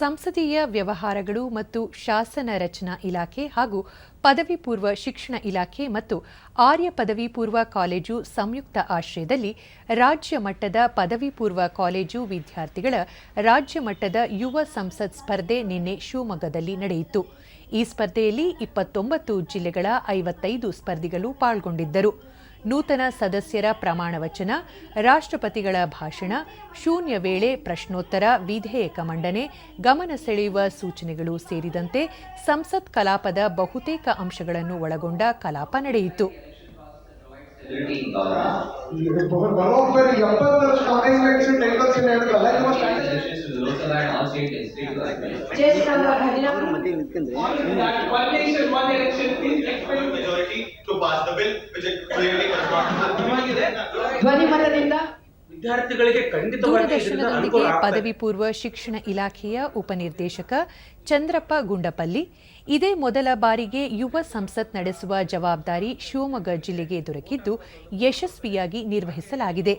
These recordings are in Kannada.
ಸಂಸದೀಯ ವ್ಯವಹಾರಗಳು ಮತ್ತು ಶಾಸನ ರಚನಾ ಇಲಾಖೆ ಹಾಗೂ ಪದವಿ ಪೂರ್ವ ಶಿಕ್ಷಣ ಇಲಾಖೆ ಮತ್ತು ಆರ್ಯ ಪದವಿ ಪೂರ್ವ ಕಾಲೇಜು ಸಂಯುಕ್ತ ಆಶ್ರಯದಲ್ಲಿ ರಾಜ್ಯ ಮಟ್ಟದ ಪದವಿ ಪೂರ್ವ ಕಾಲೇಜು ವಿದ್ಯಾರ್ಥಿಗಳ ರಾಜ್ಯ ಮಟ್ಟದ ಯುವ ಸಂಸತ್ ಸ್ಪರ್ಧೆ ನಿನ್ನೆ ಶಿವಮೊಗ್ಗದಲ್ಲಿ ನಡೆಯಿತು. ಈ ಸ್ಪರ್ಧೆಯಲ್ಲಿ ಇಪ್ಪತ್ತೊಂಬತ್ತು ಜಿಲ್ಲೆಗಳ ಐವತ್ತೈದು ಸ್ಪರ್ಧಿಗಳು ಪಾಲ್ಗೊಂಡಿದ್ದರು. ನೂತನ ಸದಸ್ಯರ ಪ್ರಮಾಣವಚನ ರಾಷ್ಟ್ರಪತಿಗಳ ಭಾಷಣ ಶೂನ್ಯ ವೇಳೆ ಪ್ರಶ್ನೋತ್ತರ ವಿಧೇಯಕ ಮಂಡನೆ ಗಮನ ಸೆಳೆಯುವ ಸೂಚನೆಗಳು ಸೇರಿದಂತೆ ಸಂಸತ್ ಕಲಾಪದ ಬಹುತೇಕ ಅಂಶಗಳನ್ನು ಒಳಗೊಂಡ ಕಲಾಪ ನಡೆಯಿತು. ಮಧ್ಯೆ ನಿಂತ್ಕೊಂಡ್ರೆ One nation, one election, please explain. majority to pass the bill, which it clearly does not. ಧ್ವನಿಮತದಿಂದ ವಿದ್ಯಾರ್ಥಿಗಳಿಗೆ ದೂರದರ್ಶನದೊಂದಿಗೆ ಪದವಿ ಪೂರ್ವ ಶಿಕ್ಷಣ ಇಲಾಖೆಯ ಉಪನಿರ್ದೇಶಕ ಚಂದ್ರಪ್ಪ ಗುಂಡಪಲ್ಲಿ ಇದೇ ಮೊದಲ ಬಾರಿಗೆ ಯುವ ಸಂಸತ್ ನಡೆಸುವ ಜವಾಬ್ದಾರಿ ಶಿವಮೊಗ್ಗ ಜಿಲ್ಲೆಗೆ ದೊರಕಿದ್ದು ಯಶಸ್ವಿಯಾಗಿ ನಿರ್ವಹಿಸಲಾಗಿದೆ.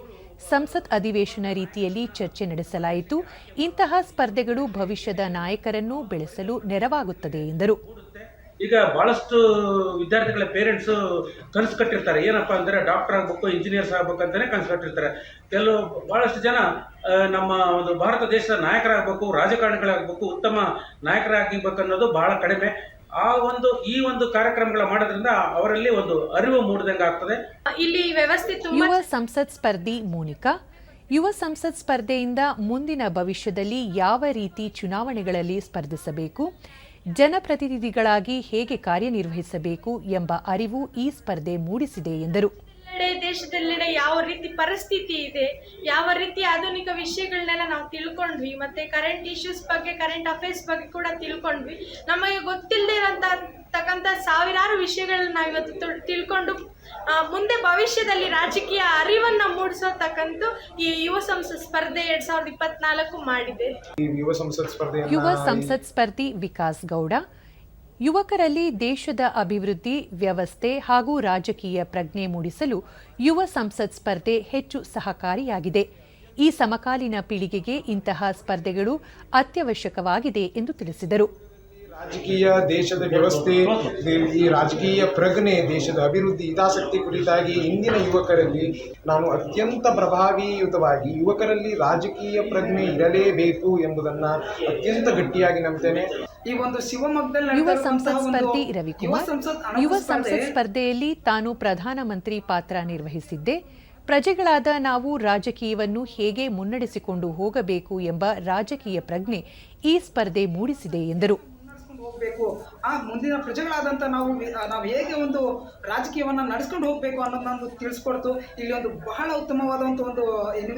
ಸಂಸತ್ ಅಧಿವೇಶನ ರೀತಿಯಲ್ಲಿ ಚರ್ಚೆ ನಡೆಸಲಾಯಿತು. ಇಂತಹ ಸ್ಪರ್ಧೆಗಳು ಭವಿಷ್ಯದ ನಾಯಕರನ್ನು ಬೆಳೆಸಲು ನೆರವಾಗುತ್ತದೆ ಎಂದರು. ಈಗ ಬಹಳಷ್ಟು ವಿದ್ಯಾರ್ಥಿಗಳ ಪೇರೆಂಟ್ಸ್ ಕನಸು ಕಟ್ಟಿರ್ತಾರೆ. ಏನಪ್ಪ ಅಂದ್ರೆ ಡಾಕ್ಟರ್ ಆಗ್ಬೇಕು ಇಂಜಿನಿಯರ್ಸ್ ಆಗ್ಬೇಕು ಅಂತಾನೆ ಕನಸು ಕಟ್ಟಿರ್ತಾರೆ. ಕೆಲವು ಬಹಳಷ್ಟು ಜನ ನಮ್ಮ ಒಂದು ಭಾರತ ದೇಶದ ನಾಯಕರಾಗಬೇಕು ರಾಜಕಾರಣಿಗಳಾಗಬೇಕು ಉತ್ತಮ ನಾಯಕರಾಗಿರ್ಬೇಕು ಅನ್ನೋದು ಬಹಳ ಕಡಿಮೆ. ಆ ಒಂದು ಈ ಒಂದು ಕಾರ್ಯಕ್ರಮಗಳ ಮಾಡೋದ್ರಿಂದ ಅವರಲ್ಲಿ ಒಂದು ಅರಿವು ಮೂಡಿದಂಗೆ ಆಗ್ತದೆ. ಇಲ್ಲಿ ವ್ಯವಸ್ಥೆ ತುಂಬಾ ಯುವ ಸಂಸತ್ ಸ್ಪರ್ಧಿ ಮೋನಿಕಾ ಯುವ ಸಂಸತ್ ಸ್ಪರ್ಧೆಯಿಂದ ಮುಂದಿನ ಭವಿಷ್ಯದಲ್ಲಿ ಯಾವ ರೀತಿ ಚುನಾವಣೆಗಳಲ್ಲಿ ಸ್ಪರ್ಧಿಸಬೇಕು ಜನಪ್ರತಿನಿಧಿಗಳಾಗಿ ಹೇಗೆ ಕಾರ್ಯನಿರ್ವಹಿಸಬೇಕು ಎಂಬ ಅರಿವು ಈ ಸ್ಪರ್ಧೆ ಮೂಡಿಸಿದೆ ಎಂದರು. ದೇಶದೆಲ್ಲೆಡೆ ಯಾವ ರೀತಿ ಪರಿಸ್ಥಿತಿ ಇದೆ ಯಾವ ರೀತಿ ಆಧುನಿಕ ವಿಷಯಗಳನ್ನೆಲ್ಲ ನಾವು ತಿಳ್ಕೊಂಡ್ವಿ ಮತ್ತೆ ಕರೆಂಟ್ ಇಶ್ಯೂಸ್ ಬಗ್ಗೆ ಕರೆಂಟ್ ಅಫೇರ್ಸ್ ಬಗ್ಗೆ ಕೂಡ ತಿಳ್ಕೊಂಡ್ವಿ. ನಮಗೆ ಗೊತ್ತಿಲ್ಲದೆ ಇರೋಂಥ ತಕ್ಕಂಥ ಸಾವಿರಾರು ವಿಷಯಗಳನ್ನ ನಾವು ಇವತ್ತು ತಿಳ್ಕೊಂಡು ಆ, ಮುಂದೆ ಭವಿಷ್ಯದಲ್ಲಿ ರಾಜಕೀಯ ಅರಿವನ್ನ ಮೂಡಿಸೋತಕ್ಕಂತ ಈ ಯುವ ಸಂಸತ್ ಸ್ಪರ್ಧೆ ಎರಡ್ ಸಾವಿರದ ಇಪ್ಪತ್ನಾಲ್ಕು ಮಾಡಿದೆ. ಈ ಯುವ ಸಂಸತ್ ಸ್ಪರ್ಧೆ ಯುವ ಸಂಸತ್ ಸ್ಪರ್ಧಿ ವಿಕಾಸ್ ಗೌಡ ಯುವಕರಲ್ಲಿ ದೇಶದ ಅಭಿವೃದ್ಧಿ, ವ್ಯವಸ್ಥೆ ಹಾಗೂ ರಾಜಕೀಯ ಪ್ರಜ್ಞೆ ಮೂಡಿಸಲು ಯುವ ಸಂಸತ್ ಸ್ಪರ್ಧೆ ಹೆಚ್ಚು ಸಹಕಾರಿಯಾಗಿದೆ. ಈ ಸಮಕಾಲೀನ ಪೀಳಿಗೆಗೆ ಇಂತಹ ಸ್ಪರ್ಧೆಗಳು ಅತ್ಯವಶ್ಯಕವಾಗಿದೆ ಎಂದು ತಿಳಿಸಿದರು. ರಾಜಕೀಯ ದೇಶದ ವ್ಯವಸ್ಥೆ ಈ ರಾಜಕೀಯ ಪ್ರಜ್ಞೆ ದೇಶದ ಅಭಿವೃದ್ಧಿ ಹಿತಾಸಕ್ತಿ ಕುರಿತಾಗಿ ಇಂದಿನ ಯುವಕರಲ್ಲಿ ನಾನು ಅತ್ಯಂತ ಪ್ರಭಾವಿಯುತವಾಗಿ ಯುವಕರಲ್ಲಿ ರಾಜಕೀಯ ಪ್ರಜ್ಞೆ ಇರಲೇಬೇಕು ಎಂಬುದನ್ನು ಅತ್ಯಂತ ಗಟ್ಟಿಯಾಗಿ ನಂಬ್ತೇನೆ. ಈ ಒಂದು ಶಿವಮೊಗ್ಗದಲ್ಲಿ ಯುವ ಸಂಸತ್ ಒಂದು ಸ್ಪರ್ಧಿ ರವಿಕುಮಾರ್ ಯುವ ಸಂಸತ್ ಸ್ಪರ್ಧೆಯಲ್ಲಿ ತಾನು ಪ್ರಧಾನಮಂತ್ರಿ ಪಾತ್ರ ನಿರ್ವಹಿಸಿದ್ದೆ. ಪ್ರಜೆಗಳಾದ ನಾವು ರಾಜಕೀಯವನ್ನು ಹೇಗೆ ಮುನ್ನಡೆಸಿಕೊಂಡು ಹೋಗಬೇಕು ಎಂಬ ರಾಜಕೀಯ ಪ್ರಜ್ಞೆ ಈ ಸ್ಪರ್ಧೆ ಮೂಡಿಸಿದೆ ಎಂದರು. ಹೋಗ್ಬೇಕು. ಆ ಮುಂದಿನ ಪ್ರಜೆಗಳಾದಂಥ ನಾವು ನಾವು ಹೇಗೆ ಒಂದು ರಾಜಕೀಯವನ್ನು ನಡೆಸ್ಕೊಂಡು ಹೋಗ್ಬೇಕು ಅನ್ನೋದನ್ನ ಒಂದು ತಿಳಿಸ್ಕೊಡ್ತು. ಇಲ್ಲಿ ಒಂದು ಬಹಳ ಉತ್ತಮವಾದಂಥ ಒಂದು